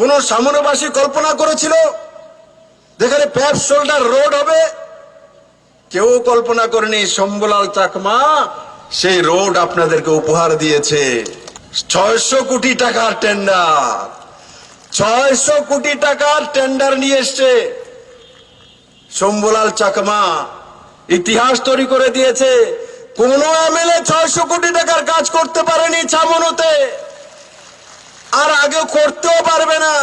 কোন সামনবাসী কল্পনা করেছিল? যেখানে প্যাপ শোল্ডার রোড হবে? কেউ কল্পনা করেনি শম্ভুলাল চাকমা, সেই রোড আপনাদেরকে উপহার দিয়েছে। ছয়শো কোটি টাকার টেন্ডার। ছয়শো কোটি টাকার টেন্ডার নিয়ে এসছে। শম্ভুলাল চাকমা ইতিহাস তৈরি করে দিয়েছে। কোন এমএলএ ছয়শো কোটি টাকার কাজ করতে পারেনি ছামনুতে। আগে করতেও পারবে না।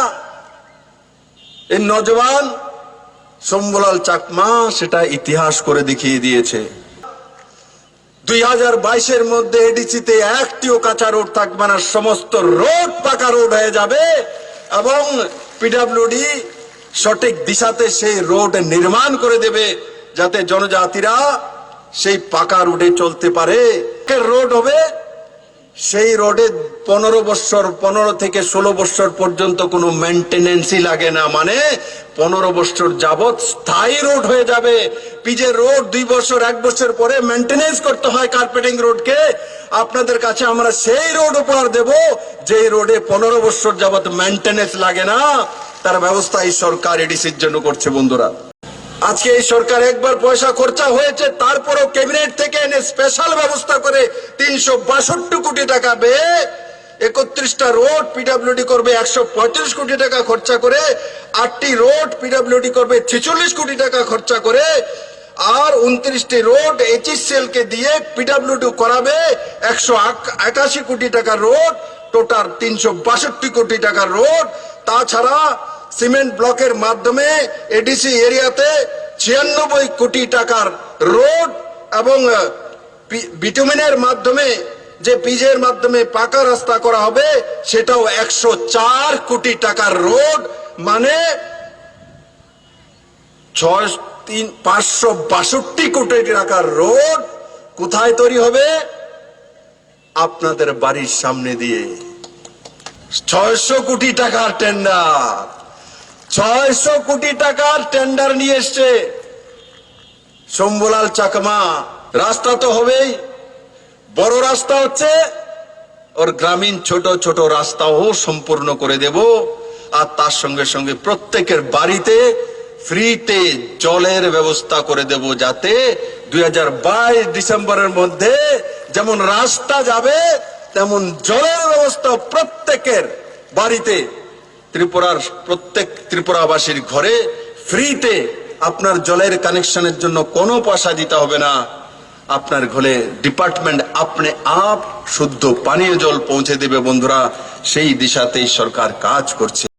এই নজওয়ান শম্ভুলাল চাকমা সেটা ইতিহাস করে দেখিয়ে দিয়েছে। দুই হাজার বাইশের মধ্যে এডিসিতে একটিও কাঁচা রোড থাকবে না, সমস্ত রোড পাকা রোড হয়ে যাবে এবং পিডাব্লিউডি সঠিক দিশাতে সেই রোড নির্মাণ করে দেবে যাতে জনজাতিরা সেই পাকা রোডে চলতে পারে। রোড হবে? সেই রোডে পনেরো বছর, পনেরো থেকে ষোলো বছর পর্যন্ত কোনো মেনটেনেন্সই লাগে না। মানে পনেরো বছর যাবৎ স্থায়ী রোড হয়ে যাবে। পিজের রোড দুই বছর, এক বছর পরে মেনটেনেন্স করতে হয় কার্পেটিং রোডকে আপনাদের কাছে আমরা সেই রোড উপহার দেব যে রোডে পনেরো বছর যাবৎ মেনটেনেন্স লাগে না। তার ব্যবস্থা এই সরকার এডিসির জন্য করছে বন্ধুরা। আজকে এই সরকার একবার পয়সা খরচা হয়েছে, তারপরও ক্যাবিনেট থেকে এনে স্পেশাল ব্যবস্থা করে তিনশো বাষট্টি কোটি টাকা ব্যয়ে একত্রিশটা রোড পিডাব্লিউডি করবে, একশো পঁয়ত্রিশ কোটি টাকা খরচা করে, আটটি রোড পিডাব্লিউডি করবে, ছেচল্লিশ কোটি টাকা খরচা করে, আর উনত্রিশটি রোড এইচএসএল কে দিয়ে পিডাব্লিউডি করাবে একশো একাশি কোটি টাকার রোড, টোটাল তিনশো বাষট্টি কোটি টাকার রোড। তাছাড়া সিমেন্ট ব্লকের মাধ্যমে এডিসি এরিয়াতে ছিয়ানব্বই কোটি টাকার রোড এবং বিটুমিনের মাধ্যমে যে পিজের মাধ্যমে পাকা রাস্তা করা হবে, সেটাও একশো চার কোটি টাকার রোড। মানে ছয়, তিন, পাঁচশো বাষট্টি কোটি টাকার রোড। কোথায় তৈরি হবে? আপনাদের বাড়ির সামনে দিয়ে। ছয়শো কোটি টাকার টেন্ডার। ছয়শো কোটি টাকার টেন্ডার নিয়ে এসছে। শম্ভুলাল চাকমা, রাস্তা তো হবেই। বড় রাস্তা হচ্ছে, ওর গ্রামীণ ছোট ছোট রাস্তাও সম্পূর্ণ করে দেব। আর তার সঙ্গে সঙ্গে প্রত্যেকের বাড়িতে ফ্রিতে জলের ব্যবস্থা করে দেব যাতে দুই হাজার বাইশ ডিসেম্বরের মধ্যে যেমন রাস্তা যাবে, তেমন জলের ব্যবস্থা প্রত্যেকের বাড়িতে ত্রিপুরার প্রত্যেক ত্রিপুরাবাসীর ঘরে ফ্রিতে আপনার জলের কানেকশনের জন্য কোনো পয়সা দিতে হবে না। আপনার ঘরে ডিপার্টমেন্ট আপনি আপ শুদ্ধ পানীয় জল পৌঁছে দেবে বন্ধুরা। সেই দিশাতেই সরকার কাজ করছে।